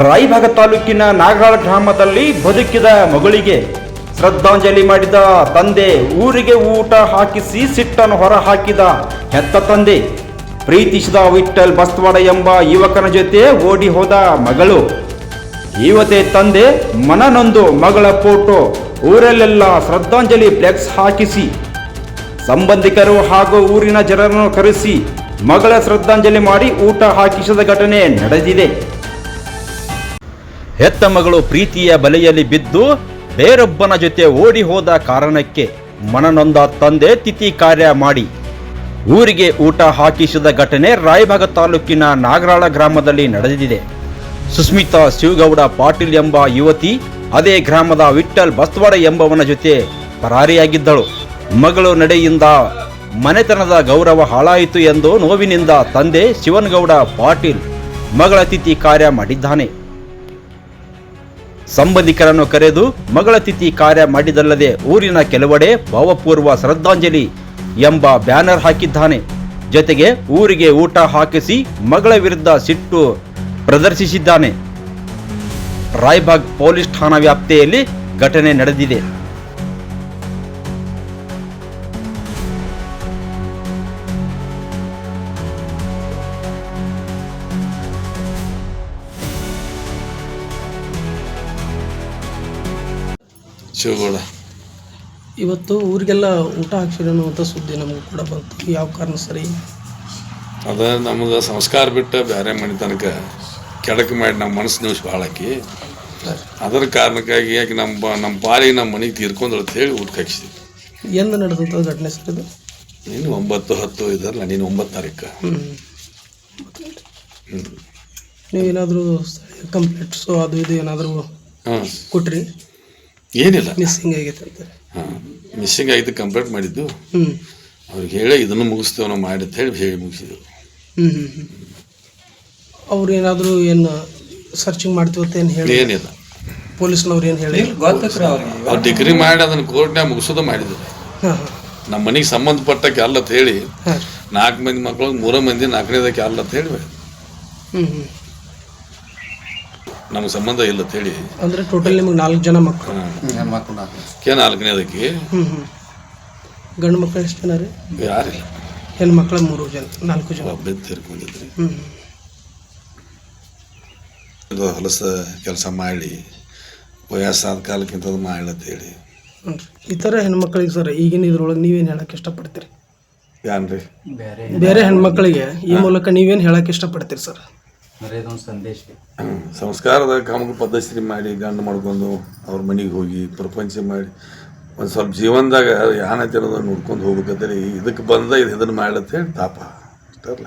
ರಾಯಭಾಗ ತಾಲೂಕಿನ ನಾಗರಾಳ ಗ್ರಾಮದಲ್ಲಿ ಬದುಕಿದ ಮಗಳಿಗೆ ಶ್ರದ್ಧಾಂಜಲಿ ಮಾಡಿದ ತಂದೆ ಊರಿಗೆ ಊಟ ಹಾಕಿಸಿ ಸಿಟ್ಟನ್ನು ಹೊರ ಹಾಕಿದ ಹೆತ್ತ ತಂದೆ ಪ್ರೀತಿಸಿದ ವಿಠಲ್ ಬಸ್ವಾಡ ಎಂಬ ಯುವಕನ ಜೊತೆ ಓಡಿ ಹೋದ ಮಗಳು. ಯುವತೆ ತಂದೆ ಮನನೊಂದು ಮಗಳ ಫೋಟೋ ಊರಲ್ಲೆಲ್ಲ ಶ್ರದ್ಧಾಂಜಲಿ ಫ್ಲೆಕ್ಸ್ ಹಾಕಿಸಿ ಸಂಬಂಧಿಕರು ಹಾಗೂ ಊರಿನ ಜನರನ್ನು ಕರೆಸಿ ಮಗಳ ಶ್ರದ್ಧಾಂಜಲಿ ಮಾಡಿ ಊಟ ಹಾಕಿಸಿದ ಘಟನೆ ನಡೆದಿದೆ. ಹೆತ್ತ ಮಗಳು ಪ್ರೀತಿಯ ಬಲೆಯಲ್ಲಿ ಬಿದ್ದು ಬೇರೊಬ್ಬನ ಜೊತೆ ಓಡಿ ಹೋದ ಕಾರಣಕ್ಕೆ ಮನನೊಂದ ತಂದೆ ತಿಥಿ ಕಾರ್ಯ ಮಾಡಿ. ಊರಿಗೆ ಊಟ ಹಾಕಿಸಿದ ಘಟನೆ ರಾಯಭಾಗ ತಾಲೂಕಿನ ನಾಗರಾಳ ಗ್ರಾಮದಲ್ಲಿ ನಡೆದಿದೆ. ಸುಸ್ಮಿತಾ ಶಿವಗೌಡ ಪಾಟೀಲ್ ಎಂಬ ಯುವತಿ, ಅದೇ ಗ್ರಾಮದ ವಿಠಲ್ ಬಸ್ವಾಡ ಎಂಬವನ ಜೊತೆ ಪರಾರಿಯಾಗಿದ್ದಳು. ಮಗಳು ನಡೆಯಿಂದ ಮನೆತನದ ಗೌರವ ಹಾಳಾಯಿತು ಎಂದು ನೋವಿನಿಂದ ತಂದೆ ಶಿವನಗೌಡ ಪಾಟೀಲ್ ಮಗಳ ತಿಥಿ ಕಾರ್ಯ ಮಾಡಿದ್ದಾನೆ. ಸಂಬಂಧಿಕರನ್ನು ಕರೆದು ಮಗಳ ತಿಥಿ ಕಾರ್ಯ ಮಾಡಿದಲ್ಲದೆ ಊರಿನ ಕೆಲವೆಡೆ ಭಾವಪೂರ್ವ ಶ್ರದ್ಧಾಂಜಲಿ ಎಂಬ ಬ್ಯಾನರ್ ಹಾಕಿದ್ದಾನೆ. ಜೊತೆಗೆ ಊರಿಗೆ ಊಟ ಹಾಕಿಸಿ ಮಗಳ ವಿರುದ್ಧ ಸಿಟ್ಟು ಪ್ರದರ್ಶಿಸಿದ್ದಾನೆ. ರಾಯ್ಬಾಗ್ ಪೊಲೀಸ್ ಠಾಣಾ ವ್ಯಾಪ್ತಿಯಲ್ಲಿ ಘಟನೆ ನಡೆದಿದೆ. ಶಿವಗೌಡ ಇವತ್ತು ಊರಿಗೆಲ್ಲ ಊಟ ಹಾಕ್ಸಿರಿ ಅನ್ನುವಂಥ ಸುದ್ದಿ ನಮಗೆ ಕೂಡ ಬಂತು. ಯಾವ ಕಾರಣ ಸರಿ? ಅದ ನಮ್ಗೆ ಸಂಸ್ಕಾರ ಬಿಟ್ಟು ಬೇರೆ ಮನೆ ತನಕ ಕೆಡಕ್ ಮಾಡಿ ನಮ್ಮ ಮನಸ್ಸು ನಿಮಿಷ ಭಾಳಾಕಿ ಅದರ ಕಾರಣಕ್ಕಾಗಿ ಯಾಕೆ ನಮ್ಮ ಬ- ನಮ್ಮ ಪಾಲಿಗೆ ನಮ್ಮ ಮನೆಗೆ ತೀರ್ಕೊಂಡು ಅಂತ ಹೇಳಿ ಊಟಕ್ಕೆ ಹಾಕ್ಸಿದ್ವಿ. ಎಂದು ನಡೆದಂಥ ಘಟನೆ ಸರ್ ಇದು? ನೀನು ಒಂಬತ್ತು ಹತ್ತು ಇದಲ್ಲ ನೀನು ಒಂಬತ್ತು ತಾರೀಕು. ಹ್ಞೂ ನೀವೇನಾದರೂ ಕಂಪ್ಲೇಂಟ್ಸು ಅದು ಇದು ಏನಾದರೂ ಹಾಂ ಕೊಟ್ರಿ? ಏನಿಲ್ಲ. ಮಿಸ್ಸಿಂಗ್ ಆಗೈತೆ ಅಂತ. ಹಾಂ ಮಿಸ್ಸಿಂಗ್ ಆಗಿದ್ದು ಕಂಪ್ಲೇಂಟ್ ಮಾಡಿದ್ದು. ಹ್ಞೂ ಅವ್ರಿಗೆ ಹೇಳಿ ಇದನ್ನು ಮುಗಿಸ್ತೇವೆ ನಾವು ಮಾಡಿ ಅಂತ ಹೇಳಿ ಹೇಳಿ ಮುಗಿಸಿದ್ರು. ಹ್ಞೂ ಹ್ಞೂ ಹ್ಞೂ ಅವ್ರು ಏನಾದರೂ ಏನು ಸರ್ಚಿಂಗ್ ಮಾಡ್ತೀವಿ ಅಂತ ಏನು ಹೇಳಿ? ಏನಿಲ್ಲ. ಪೊಲೀಸ್ನವ್ರು ಏನು ಹೇಳಿ? ಅವ್ರು ಡಿಗ್ರಿ ಮಾಡಿ ಅದನ್ನು ಕೋರ್ಟ್ನಾಗ ಮುಗಿಸೋದು ಮಾಡಿದ್ರು. ಹಾಂ ಹಾಂ. ನಮ್ಮ ಮನೆಗೆ ಸಂಬಂಧಪಟ್ಟ ಅಲ್ಲ ಅಂತ ಹೇಳಿ ಹಾಂ. ನಾಲ್ಕು ಮಂದಿ ಮಕ್ಕಳು ಮೂರು ಮಂದಿ ನಾಲ್ಕನೇದ ಅಲ್ಲ ಅಂತ ಹೇಳಿ ಹ್ಞೂ ಹ್ಞೂ ನಮ್ಗೆ ಸಂಬಂಧ ಇಲ್ಲ ಅಂತ ಹೇಳಿ. ಅಂದ್ರೆ ಟೋಟಲ್ ನಿಮಗೆ ನಾಲ್ಕು ಜನ ಮಕ್ಕಳು. ಕೆ ನಾಲ್ಕನೇದಕ್ಕೆ? ಹ್ಞೂ ಹ್ಞೂ ಗಂಡು ಮಕ್ಕಳು ಎಷ್ಟು ಜನ ರೀ? ಯಾರಿಲ್ಲ. ಹೆಣ್ಣು ಮಕ್ಕಳ ಮೂರು ಜನ ನಾಲ್ಕು ಜನ. ಒಬ್ಬ ತೀರ್ಕೊಂಡಿದ್ರಿ ಹ್ಞೂ ಇದು ಹೊಲಸ ಕೆಲಸ ಮಾಡಿ ವಯಸ್ಸಾದ ಕಾಲಕ್ಕಿಂತ ಅದು ಮಾಡಿ ಅಂತ ಹೇಳಿ. ಹ್ಞೂ ಈ ಥರ ಹೆಣ್ಮಕ್ಳಿಗೆ ಸರ್ ಈಗಿನ ಇದ್ರೊಳಗೆ ನೀವೇನು ಹೇಳಕ್ಕೆ ಇಷ್ಟಪಡ್ತೀರಿ? ಯಾನ್ರಿ? ಬೇರೆ ಹೆಣ್ಮಕ್ಳಿಗೆ ಈ ಮೂಲಕ ನೀವೇನು ಹೇಳಕ್ಕೆ ಇಷ್ಟಪಡ್ತೀರಿ ಸರ್? ಹ್ಮ್. ಸಂಸ್ಕಾರದ ಕಾಮಕ ಪದ್ಧತಿ ಮಾಡಿ ಗಂಡು ಮಾಡ್ಕೊಂಡು ಅವ್ರ ಮನೆಗೆ ಹೋಗಿ ಪ್ರಪಂಚ ಮಾಡಿ ಒಂದು ಸ್ವಲ್ಪ ಜೀವನದಾಗ ಯಾನ ಅನ್ನೋದನ್ನ ನೋಡ್ಕೊಂಡು ಹೋಗ್ಬೇಕಂತೇಳಿ ಇದಕ್ಕೆ ಬಂದ ಇದು ಇದನ್ನು ಹೇಳಿ ತಾಪ ಅಷ್ಟಲ್ಲ